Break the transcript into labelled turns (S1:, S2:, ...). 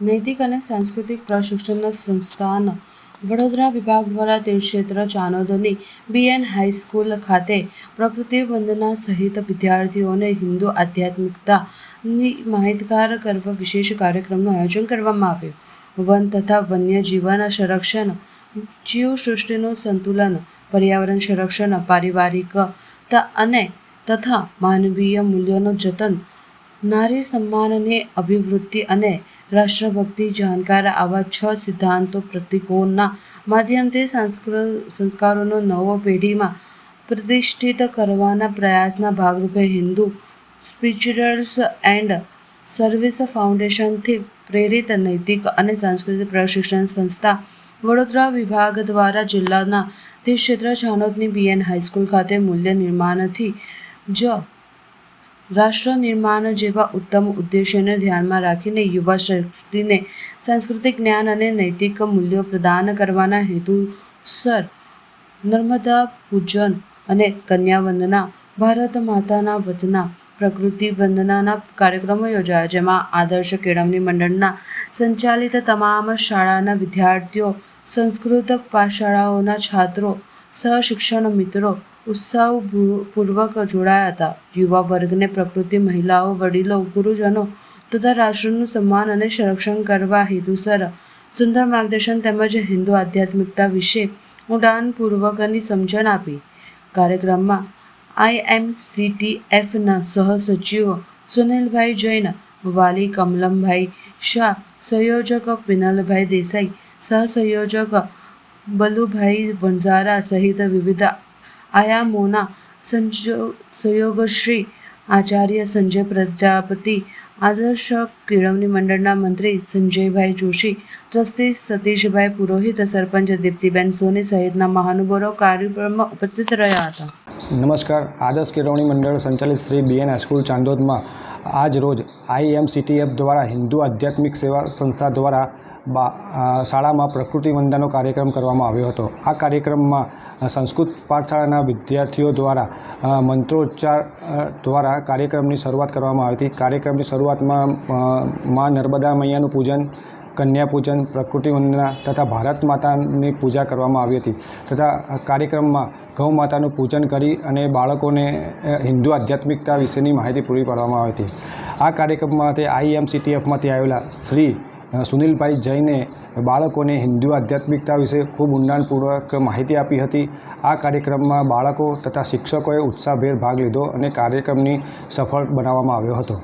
S1: નૈતિક અને સાંસ્કૃતિક પ્રશિક્ષણ સંસ્થાન વડોદરા વિભાગ દ્વારા તીર્થક્ષેત્ર ચાનોદની બીએન હાઈસ્કૂલ ખાતે પ્રકૃતિ વંદના સહિત વિદ્યાર્થીઓને હિન્દુ આધ્યાત્મિકતાની માહિતગાર કરવા વિશેષ કાર્યક્રમનું આયોજન કરવામાં આવ્યું. વન તથા વન્યજીવન સંરક્ષણ જીવસૃષ્ટિનું સંતુલન, પર્યાવરણ સંરક્ષણ, પારિવારિકતા અને તથા માનવીય મૂલ્યોનું જતન નારી સન્માનની અભિવૃદ્ધિ અને રાષ્ટ્રભક્તિ જાણકાર આવા છ સિદ્ધાંતો પ્રતિકોના માધ્યમથી સંસ્કૃ સંસ્કારોનો નવો પેઢીમાં પ્રતિષ્ઠિત કરવાના પ્રયાસના ભાગરૂપે હિન્દુ સ્પિરિચ્યુઅલ્સ એન્ડ સર્વિસ ફાઉન્ડેશનથી પ્રેરિત નૈતિક અને સાંસ્કૃતિક પ્રશિક્ષણ સંસ્થા વડોદરા વિભાગ દ્વારા જિલ્લાના તીર્થક્ષેત્ર છાનોદની બીએન હાઈસ્કૂલ ખાતે મૂલ્ય નિર્માણથી જ રાષ્ટ્ર નિર્માણ જેવા ઉત્તમ ઉદ્દેશ્યને ધ્યાનમાં રાખીને યુવા શક્તિને સાંસ્કૃતિક જ્ઞાન અને નૈતિક મૂલ્યો પ્રદાન કરવાના હેતુસર નર્મદા પૂજન અને કન્યા વંદના, ભારત માતાના વતના, પ્રકૃતિ વંદનાના કાર્યક્રમો યોજાયા, જેમાં આદર્શ કેળવણી મંડળના સંચાલિત તમામ શાળાના વિદ્યાર્થીઓ, સંસ્કૃત પાઠશાળાઓના છાત્રો સહશિક્ષણ મિત્રો ઉત્સાહપૂર્વક જોડાયા હતા. યુવા વર્ગને પ્રકૃતિ, મહિલાઓ, વડીલો, ગુરુજનો તથા રાષ્ટ્રનું સન્માન અને સંરક્ષણ કરવા હેતુસર સુંદર માર્ગદર્શન તેમજ હિન્દુ આધ્યાત્મિકતા વિશે ઊંડાણપૂર્વકની સમજણ આપી. કાર્યક્રમમાં આઈએમસીટીએફના સહસચિવ સુનિલભાઈ જૈન, વાલી કમલમભાઈ શાહ, સંયોજક પિનલભાઈ દેસાઈ, સહસંયોજક બલુભાઈ વંઝારા સહિત વિવિધ આયામોના સંજો સંયોગશ્રી આચાર્ય સંજય પ્રજાપતિ આદર્શ કેળવણી મંડળના મંત્રી સંજયભાઈ જોશી ટ્રસ્ટી સતીશભાઈ પુરોહિત, સરપંચ દીપ્તિબેન સોની સહિતના મહાનુભાવો કાર્યક્રમમાં ઉપસ્થિત રહ્યા હતા.
S2: નમસ્કાર. આદર્શ કેળવણી મંડળ સંચાલિત શ્રી બીએન હાઈસ્કૂલ ચાંદોદમાં આજ રોજ આઈએમસીટીએફ દ્વારા હિન્દુ આધ્યાત્મિક સેવા સંસ્થા દ્વારા શાળામાં પ્રકૃતિ વંદાનો કાર્યક્રમ કરવામાં આવ્યો હતો. આ કાર્યક્રમમાં સંસ્કૃત પાઠશાળાના વિદ્યાર્થીઓ દ્વારા મંત્રોચ્ચાર દ્વારા કાર્યક્રમની શરૂઆત કરવામાં આવી હતી. કાર્યક્રમની શરૂઆતમાં મા નર્મદા મૈયાનું પૂજન કન્યા પૂજન પ્રકૃતિ વંદના તથા ભારત માતાની પૂજા કરવામાં આવી હતી તથા કાર્યક્રમમાં ગૌ માતાનું પૂજન કરી અને બાળકોને હિન્દુ આધ્યાત્મિકતા વિશેની માહિતી પૂરી પાડવામાં આવી હતી. આ કાર્યક્રમમાં તે આઈએમસીટીએફમાંથી આવેલા શ્રી સુનિલભાઈ જૈને બાળકોને હિન્દુ આધ્યાત્મિકતા વિશે ખૂબ ઊંડાણપૂર્વક માહિતી આપી હતી. આ કાર્યક્રમમાં બાળકો તથા શિક્ષકોએ ઉત્સાહભેર ભાગ લીધો અને કાર્યક્રમની સફળ બનાવવામાં આવ્યો હતો.